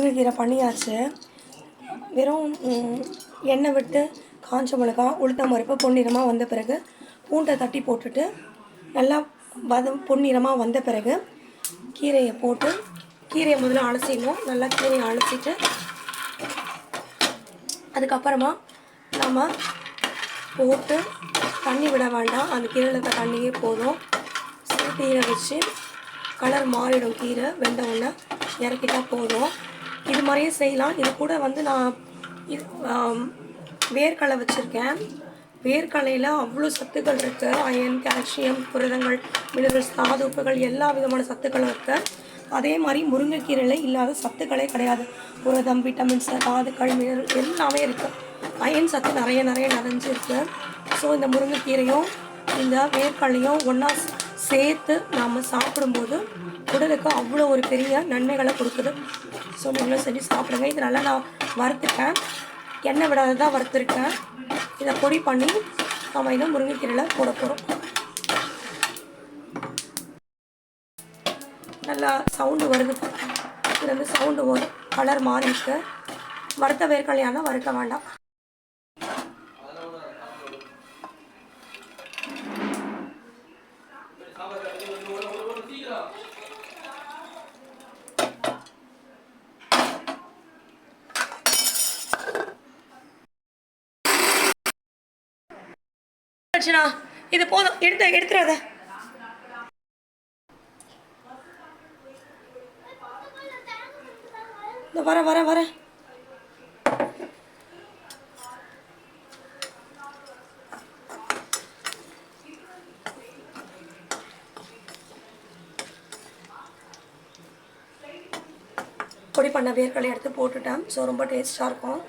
முருங்கைக்கீரை பண்ணியாச்சு வெறும் எண்ணெய் விட்டு காஞ்ச மிளகா உளுத்தம் பருப்பு பொன்னிறமாக வந்த பிறகு பூண்டை தட்டி போட்டுட்டு நல்லா வதம் பொன்னிறமாக வந்த பிறகு கீரையை போட்டு கீரையை முதல்ல அலசிடணும் நல்லா கீரையை அலசிட்டு அதுக்கப்புறமா நம்ம போட்டு தண்ணி விட வேண்டாம். அந்த கீரையில் இருக்க தண்ணியே போதும். கீரை வச்சு கலர் மாறிடும் கீரை. வெந்த உடனே இறக்கிட்டால் போதும். இது மாதிரியே செய்யலாம். இது கூட வந்து நான் இது வேர்க்கடலை வச்சுருக்கேன். வேர்க்கடலையில் அவ்வளோ சத்துக்கள் இருக்குது அயன் கால்சியம் புரதங்கள் மினரல்ஸ் தாதுப்புகள் எல்லா விதமான சத்துக்களும் இருக்குது அதே மாதிரி முருங்கைக்கீரையில் இல்லாத சத்துக்களே கிடையாது. புரதம் விட்டமின்ஸ் தாதுக்கள் மினரல் எல்லாமே இருக்குது அயன் சத்து நிறைய நிறைய நிறைஞ்சிருக்கு. ஸோ இந்த முருங்கைக்கீரையும் இந்த வேர்க்கடலையும் ஒன்றா சேர்த்து நாம் சாப்பிடும்போது உடலுக்கு அவ்வளோ ஒரு பெரிய நன்மைகளை கொடுக்குது. ஸோ நீங்களும் செஞ்சு சாப்பிடுங்க. இது நல்லா நான் வறுத்துட்டேன். எண்ணெய் விடாத தான் வறுத்துருக்கேன். இதை பொடி பண்ணி நம்ம இதை முருங்கைக்கீரையில் போட போகிறோம் நல்லா சவுண்டு வருது. இது வந்து சவுண்டு வரும். கலர் மாறிட்டு வறுத்த வேர்க்கடலையான வறுக்க வேண்டாம். அர்ச்சனா இது போதும். எடுத்து எடுத்துறாத. இந்த வர வர வர. பொடி பண்ண வேர்களை எடுத்து போட்டுட்டேன். ஸோ ரொம்ப டேஸ்ட்டாக இருக்கும்.